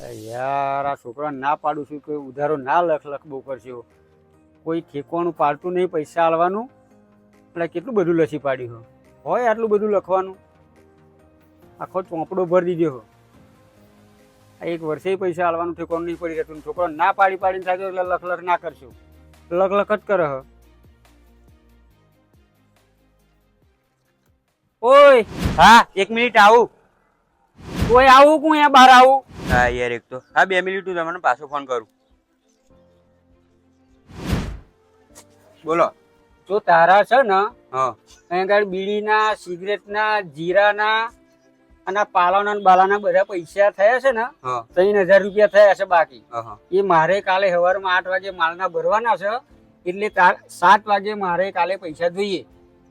યાર, આ છોકરાને ના પાડું છું, કોઈ ઉધારો ના લખ લખ બહુ કરશો કોઈ ઠેકવાનું પાડતું નહીં, પૈસા આલવાનું. એટલે કેટલું બધું લસી પાડ્યું હોય આટલું બધું લખવાનું. આખો ચોપડો ભરી દીધો હો. આ એક વર્ષે પૈસા આલવાનું ઠેકવાનું નહીં પડી રહેતું. છોકરો ના પાડી પાડીને થાય એટલે લખ લખ ના કરશો. લખ લખ જ કરે હ. ઓય, હા, એક મિનિટ આવું. ઓય, આવું કું અહીંયા બહાર આવું. હા યાર એક તો. હા બે મિનિટ હું તમને પાછો ફોન કરું. બોલો. જો તારા છે ને આગળ બીડીના સિગરેટના જીરાના અને પાલાના બાલાના બધા પૈસા થયા છે ને ત્રણ હજાર રૂપિયા થયા છે બાકી. એ મારે કાલે સવારમાં આઠ વાગે માલના ભરવાના છે એટલે સાત વાગે મારે કાલે પૈસા જોઈએ.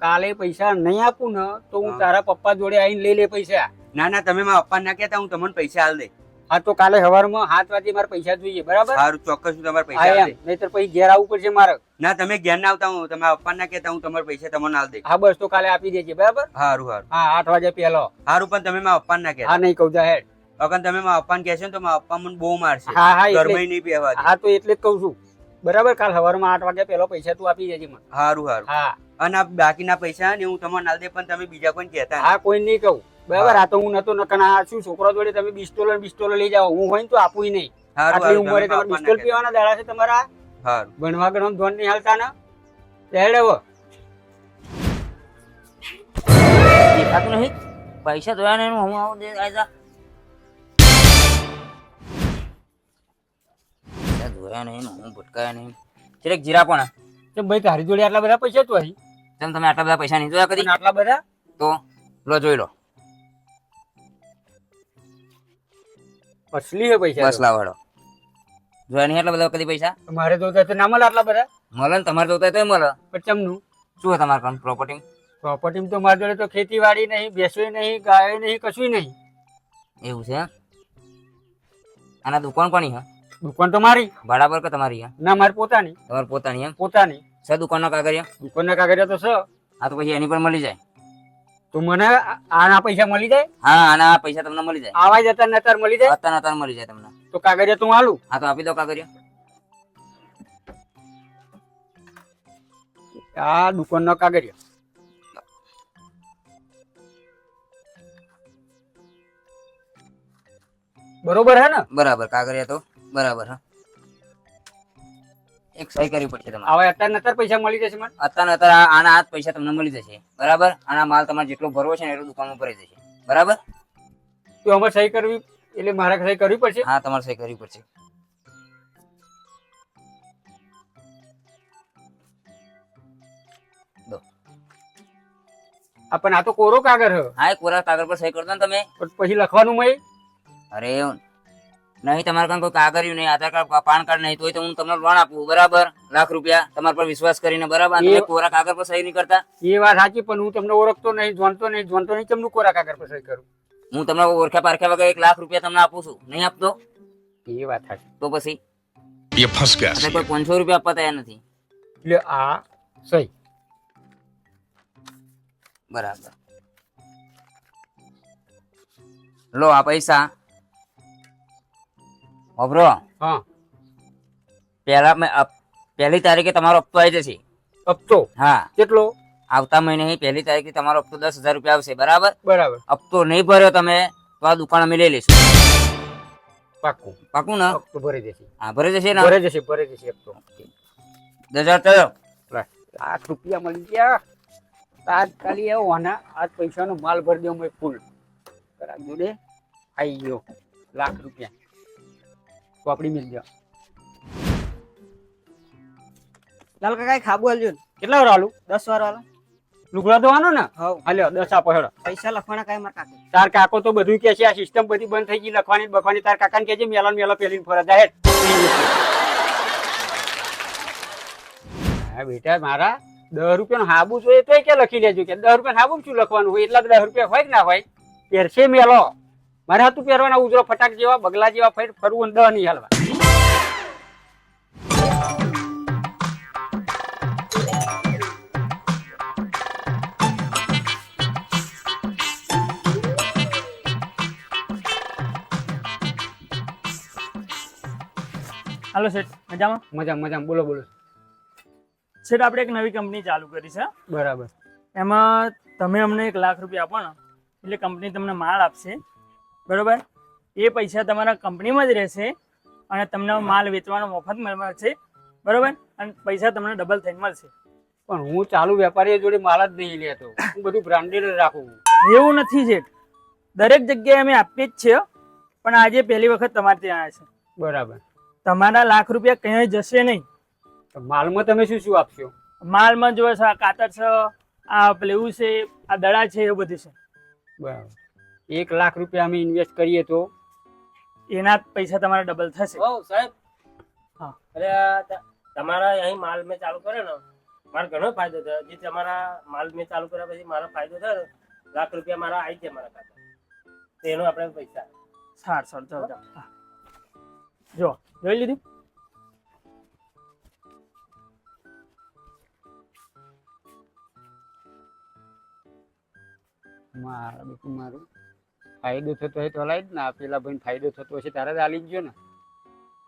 કાલે પૈસા નહીં આપું ને તો હું તારા પપ્પા જોડે આવીને લઈ લે પૈસા. ના ના તમે મારા પપ્પા ના કહેતા હું તમને પૈસા આલ દે. હા તો કાલે સવારમાં સાત વાગે મારે પૈસા જોઈએ બરાબર? સારું ચોક્કસ હું તમારા પૈસા નહીતર પછી ઘેર આવવું પડશે મારે. ના તમે ઘેર ના આવતા હું તમારા આપવા ના કેતા હું તમારા પૈસા તમને આલ દે હા બસ તો કાલે આપી દેજે બરાબર? સારું સારું હા આઠ વાગે પહેલો. સારું પણ તમે મારા પપ્પા ના હા નહીં કહું જા હેડ. અગર તમે મારા પપ્પા ને કહેશો તો મારા પપ્પા મને બહુ મારશે. હા હા ઘરમાં નહીં બેહવા હા તો એટલે જ કહું છું. બરાબર કાલ સવારમાં આઠ વાગે પહેલો પૈસા તું આપી દેજે મને. સારું સારું હા. અને બાકીના પૈસા ને હું તમને આલ દે પણ તમે બીજા કોઈ કહેતા હા કોઈ નહીં કહું. બરાબર? આ તો હું નતો નકના શું છોકરા જોડે તમે બિસ્ટોલ બિસ્ટોલ લઈ જાઓ હું હોય તો આપું નહીં. આટલી ઉંમરે તમારે મારા બિસ્ટોલ પીવાના દાડા છે તમારા? ભણવા ગણવા ધોન નહીં હાલતા ને? તેડે વો દેખાતું નહીં? પૈસા જોયા નહીં હું આવું દે આજા પૈસા ધોયા નહીં હું ભટકાયા નહીં. ચેક જીરા પણ? તો ભાઈ તારી જોડે આટલા બધા પૈસા તો અહીં? તેમ તમે આટલા બધા પૈસા નહીં જોયા કદી? આટલા બધા? તો લો જોઈ લો. અસલી હે પૈસા બસ લાવો હેડો. જોયા નહીં આટલા બધા કદી પૈસા? મારે જોતા તો ના મળે આટલા બધા? મળે ને તમારે જોતા તો મળે. પણ ચમનું? શું તમારે કામ પ્રોપર્ટી પ્રોપર્ટી તો મારી જોડે તો ખેતીવાડી નહીં બેસવી નહીં ગાય નહીં કશું નહીં. એવું છે? આના દુકાન કોની હે દુકાન તો મારી. ભાડા પર કે તમારી હે ના મારી પોતાની. તમારી પોતાની એમ? પોતાની. છે દુકાનના કાગળિયા? દુકાનના કાગળિયા તો છે. આ તો પછી એની પર મળી જાય. તો મને આના પૈસા મળી જાય? હા આના પૈસા તમને મળી જાય. આવા જતા નતાર મળી જાય? અત્યારે અત્યારે મળી જાય તમને. તો કાગળિયા તું આલું હા તો આપી દો કાગળિયા. આ દુકાનનો કાગળિયો. બરોબર હે ને? બરાબર કાગળિયા તો બરાબર હા. એક સહી કરવી પડશે તમારે. હવે અત્યારે નતર પૈસા મળી જશે મને અત્યારે નતર આના હાથ પૈસા તમને મળી જશે. બરાબર? આના માલ તમારે જેટલો ભરવો છે ને એટલું દુકાનમાં ભરી જશે. બરાબર? તો અમારે સહી કરવી એટલે મારે સહી કરવી પડશે? હા તમારે સહી કરવી પડશે. પણ આ તો કોરો કાગળ હા એ કોરા કાગળ પર સહી કરતા ને તમે. પછી લખવાનું મય? અરે નહીં તમારે કાંઈ કોઈ કાગળિયું નહીં આધાર કાર્ડ પાન કાર્ડ નહીં તોય તો હું તમને લોન આપું બરાબર? લાખ રૂપિયા તમારા પર વિશ્વાસ કરીને બરાબર? તમે કોરા કાગળ પર સહી નહીં કરતા? એ વાત સાચી પણ હું તમને ઓળખતો નહીં જોનતો નહીં જોનતો નહીં તમને કોરા કાગળ પર સહી કરું? હું તમને ઓળખ્યા પારખ્યા વગર એક લાખ રૂપિયા તમને આપું છું. નહીં આપતો? એ વાત સાચી. તો પછી? એ ફસ ગયા છે કોઈ 500 રૂપિયા આપતા નથી? એટલે આ સહી. બરાબર. લો આ પૈસા. વાપરો હા. પહેલા મેં પહેલી તારીખે તમારો હપ્તો આવી જશે હપ્તો? હા. કેટલો? આવતા મહિને પહેલી તારીખે તમારો હપ્તો દસ હજાર રૂપિયા આવશે બરાબર? બરાબર. હપ્તો નહીં ભર્યો તમે તો આ દુકાન અમે લઈ લઈશું. પાક્કું. પાકું ને? હપ્તો ભરી જશે હા ભરી જશે ને? ભરી જશે ભરી જશે હપ્તો. દસ હજાર થયો. લાખ રૂપિયા મળી ગયા. તાત્કાલિક આવો આના આજ પૈસાનો માલ ભરી દો મેં ફૂલ. કરા જોડે આવી ગયો. લાખ રૂપિયા. ચોપડી મિલ ગયો લાલ કાકા ખાબુ હાલજો ને. કેટલા વાર આલુ? દસ વાર વાળો લુગડા ધોવાનો ને? હવ. હાલ્યો દસ આપો હેડો. પૈસા લખવાના કાંઈ મારા કાકા તાર કાકો તો બધું કે છે આ સિસ્ટમ બધી બંધ થઈ ગઈ લખવાની બખવાની. તાર કાકાને કહેજે મેલા ને મેલો પેલી ફરજ જાહેર હા બેટા મારા દસ રૂપિયાનો હાબુ જોઈએ તોય કે લખી લેજો કે દસ રૂપિયા હાબુ શું લખવાનું હોય? એટલા દસ રૂપિયા હોય કે ના હોય? પહેરશે મેલો. મારે હતું પહેરવાના ઉજરો ફટાક જેવા બગલા જેવા ફેર ફરવું દહ નહીં હાલવા. હાલો શેઠ મજામાં? મજા મજામાં. બોલો બોલો. શેઠ આપણે એક નવી કંપની ચાલુ કરી છે. બરાબર. એમાં તમે અમને એક લાખ રૂપિયા આપો ને એટલે કંપની તમને માલ આપશે. બરોબર? એ પૈસા તમારા કંપનીમાં જ રહેશે અને તમને માલ વેચવાનો મફત મળશે. બરોબર? અને પૈસા તમને ડબલ થઈને મળશે. પણ હું ચાલુ વેપારી જોડે માલ જ નહીં લેતો. હું બધું બ્રાન્ડેડ રાખું એવું નથી છે દરેક જગ્યાએ અમે આપીએ જ છીએ પણ આજે પહેલી વખત તમારે ત્યાં આવ્યા છે. બરાબર. તમારા લાખ રૂપિયા ક્યાંય જશે નહીં. માલમાં તમે શું શું આપશો? માલમાં જો છે આ કાતર છે આ પેલું છે આ દડા છે એવું બધું છે. બરાબર. એક લાખ રૂપિયા અમે ઇન્વેસ્ટ કરીએ તો એના પૈસા તમારા ડબલ થશે. હો સાહેબ. હા. અરે તમારા અહીં માલ મેં ચાલુ કર્યો ને મારે ઘણો ફાયદો થયો. જે તમારા માલ મેં ચાલુ કર્યા પછી મારો ફાયદો થયો ને લાખ રૂપિયા મારા આવી જાય મારા ખાતા. તો એનો આપણે પૈસા. સારું સારું ચાલો. જો જોઈ લીધું? મારા બેટું મારું. ફાયદો થતો હોય તો લાવી જ ને. આ પેલા ભાઈને ફાયદો થતો હશે તારે જ આલી જ ને.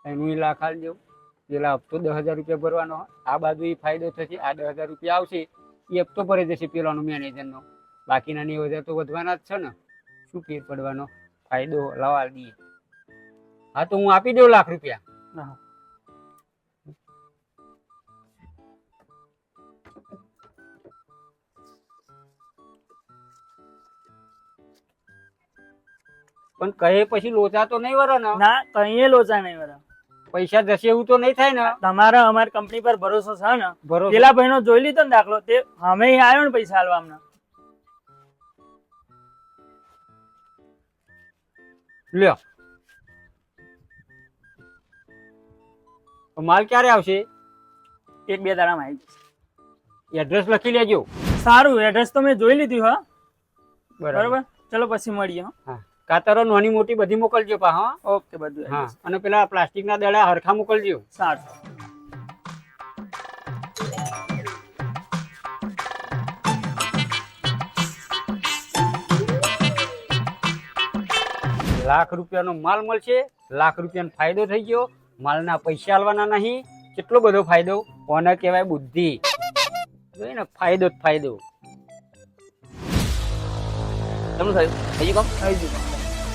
એનું એ લાખ આલી દેવું પેલા હપ્તો દસ હજાર રૂપિયા ભરવાનો આ બાજુ એ ફાયદો થશે, આ દસ હજાર રૂપિયા આવશે. એ હપ્તો ભરી જશે પેલાનો મેનેજરનો બાકીના નેવું હજાર તો વધવાના જ છે ને. શું ફેર પડવાનો? ફાયદો લાવા દઈએ. હા, તો હું આપી દઉં લાખ રૂપિયા. પણ કહે પછી લોચા તો નહીં વરે ને? ના કહીએ લોચા નહીં વરે. પૈસા જશે એવું તો નહીં થાય ને? તમારા અમારી કંપની પર ભરોસો છે ને? ભરોસો. પેલા ભાઈનો જોઈ લીધો ને દાખલો તે અમે આવ્યો ને પૈસા હાલવા અમને લ્યો. તો માલ ક્યારે આવશે? એક બે દાડામાં આવી જશે. એડ્રેસ લખી લેજો. સારું એડ્રેસ તો મેં જોઈ લીધું હા. બરાબર. બરોબર? ચલો પછી મળીએ હો. કાતરો નાની મોટી બધી મોકલજો પા હા. ઓકે બધું હા અને પેલા પ્લાસ્ટિકના દડા હરખા મોકલજો. સારું. લાખ રૂપિયાનો માલ મળશે લાખ રૂપિયાનો ફાયદો થઈ ગયો. માલના પૈસા આલવાના નહીં. કેટલો બધો ફાયદો? કોને કહેવાય બુદ્ધિ? જોઈ ને ફાયદો જ ફાયદો. તમને થયું થઈ ગયું કામ? આવી જશે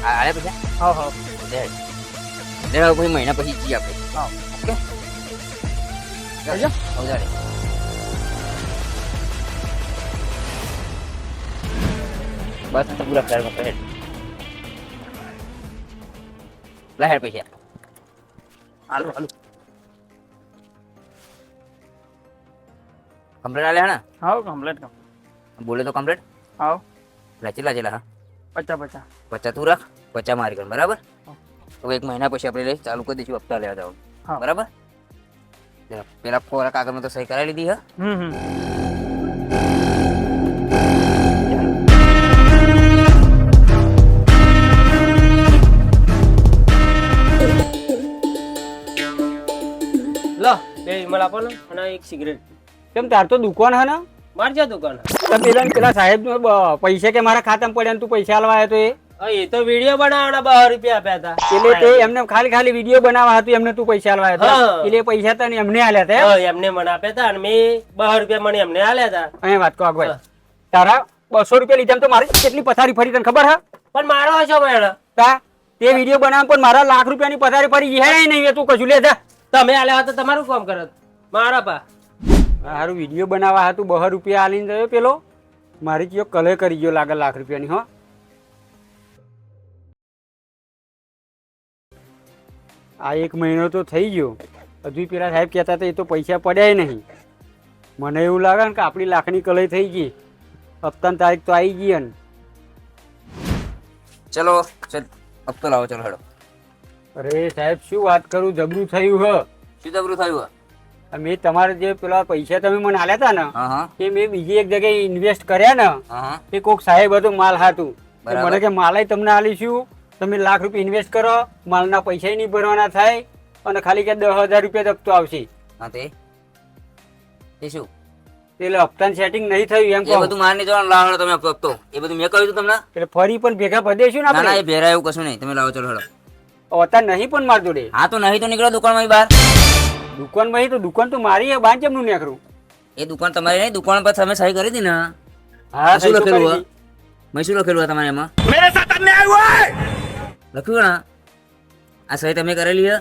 આ પછી? હા હા લે પછી મહિના પછી જઈએ આપણે હા. ઓકે. આવજો. બસ પૂરા ફેરમાં પહેર લહેર પૈસા હાલો હાલો. કમ્પ્લેટ આલે હા હા કમ્પ્લેટ કમ બોલે તો કમ્પ્લેટ? આવો એટલે ચેલા ચેલા હા. પચા પચાસ. પચા તું રાખ. પચા મારી કર બરાબર? હવે તો એક મહિના પછી આપણે લઈ ચાલુ કરી દઈશું હપ્તા લેવા જવાનું. હા. બરાબર? પેલા ફોરા કાગળમાં તો સહી કરાવી લીધી હા? લો બે આપો ને અને એક સિગરેટ કેમ તાર તો દુકાન હે ને? મારજો દુકાન પેલા પેલા સાહેબ પૈસા કે મારા ખાતામાં પડ્યા ને તું પૈસા આલવા આવ્યો તો એ? એ તો વીડિયો બનાવવાના બાર રૂપિયા આપ્યા હતા. એટલે તે એમને ખાલી ખાલી વીડિયો બનાવવા હતું એમને તું પૈસા આલવા એટલે પૈસા તને એમને આલ્યા હતા એમને મને આપ્યા હતા અને મેં બાર રૂપિયા મને એમને આલ્યા હતા. અહીંયા વાત કહો આગળ તારા બસો રૂપિયા લીધા તો મારી કેટલી પથારી ફરી તને ખબર હા? પણ મારો હશો મેળ તા તે વીડિયો બનાવ પણ મારા લાખ રૂપિયાની પથારી ફરી હે નહીં તું કશું લે તમે આલ્યા હતા તમારું કામ કરત મારા પા. મારું વીડિયો બનાવવા હતું બહો રૂપિયા આલીને ગયો પેલો. મારી કયો કલે કરી ગયો લાગે લાખ રૂપિયાની હો. આ એક મહિનો તો થઈ ગયો. હજુ પેલા સાહેબ કહેતા હતા એ તો પૈસા પડ્યા નહીં. મને એવું લાગે ને કે આપણી લાખની કલઈ થઈ ગઈ. હપ્તાની તારીખ તો આવી ગઈ ને ચલો ચલ હપ્તો લાવો ચલો હેડો. અરે સાહેબ શું વાત કરું? જબરું થયું હ. શું જબરું થયું હા? મેં તમારે જે પેલા પૈસા તમે મને આલ્યા હતા ને એ મેં બીજી એક જગ્યાએ ઇન્વેસ્ટ કર્યા ને એ કોક સાહેબ હતું માલ હાતું મને કે માલાય તમને આલીશું. તમે લાખ રૂપિયા ઇન્વેસ્ટ કરો માલના પૈસા નહીં ભરવાના થાય અને ખાલી કે દસ હજાર રૂપિયા જ હપ્તો આવશે. હા તે. એ શું? એટલે હપ્તાનું સેટિંગ નહીં થયું એમ કે કહો. બધું માર નહીં જવાનું લાવો તમે હપ્તો એ બધું મેં કહ્યું તમને? એટલે ફરી પણ ભેગા ભદેશું ને ના ના એ ભેરા એવું કશું નહીં. તમે લાવો ચલો હેડો. અત્યારે નહીં પણ માર જોડે. હા તો નહીં તો નીકળો દુકાનમાં બહાર. દુકાનમાં તો દુકાન તો મારી છે બાંધ કેમનું નીકળું? એ દુકાન તમારી નહીં દુકાન પર તમે સહી કરી હતી ને? હા શું લખેલું હોય? મેં શું લખેલું હોય તમારે એમાં? લખ્યું ને આ સહી તમે કરેલી છે?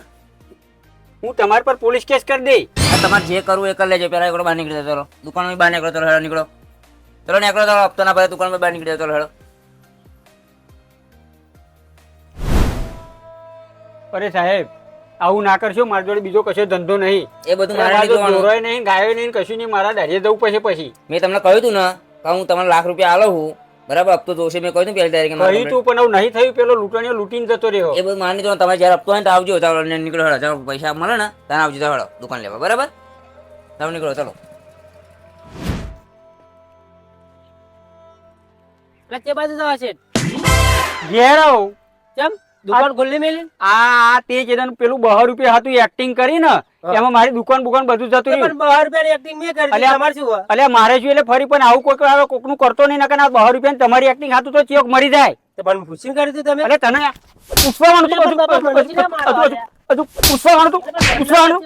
હું તમારી પર પોલીસ કેસ કરી દઈ આ તમારે જે કરવું એ કરી લેજો. પેલા એકડો બહાર નીકળી ચલો. દુકાનમાં બહાર નીકળો ચલો હેડો નીકળો. ચલો નીકળો ચલો. હપ્તો ના ભરે દુકાનમાં બહાર નીકળી ચલો હેડો. અરે સાહેબ આવું ના કરશો મારી જોડે બીજો કશો ધંધો નહીં. એ બધું મારા જોડે. નહીં ગાયો નહીં કશું નહીં મારા દાઢીએ જવું પછી પછી. મેં તમને કહ્યું હતું ને કે હું તમને લાખ રૂપિયા આલો છું બરાબર હપ્તો જોશે મેં કહ્યું પહેલી તારીખે કહ્યું તું પણ આવું નહીં થયું પેલો લૂંટણીઓ લૂંટીને જતો રહ્યો. એ બધું માની દો તમારે જ્યારે હપ્તો હોય ને તો આવજો ચાલો નીકળો હળો ચાલો પૈસા મળે ને ત્યારે આવજો હળો દુકાન લેવા બરાબર? તમે નીકળો ચાલો. કચ્ચે બાજુ જવા છે. ઘેર આવો. કેમ દુકાન ખુલ્લી મેલી? આ આ તે જેદાનું પેલું બહાર રૂપિયા હતું એક્ટિંગ કરી ને એમાં મારી દુકાન બુકાન બધું જતું રહ્યું. બહાર રૂપિયા એક્ટિંગ મેં કરી તમારે શું હોય? મારે શું એટલે ફરી પણ આવું કોઈ આવે કોકનું કરતો નહીં નકર બહાર રૂપિયા તમારી એક્ટિંગ હાથું તો ચોક મરી જાય. પણ પૂછીને કરી દીધું તમે? અલે તને પૂછવાનું તું એટલે પૂછવાનું તું પૂછવાનું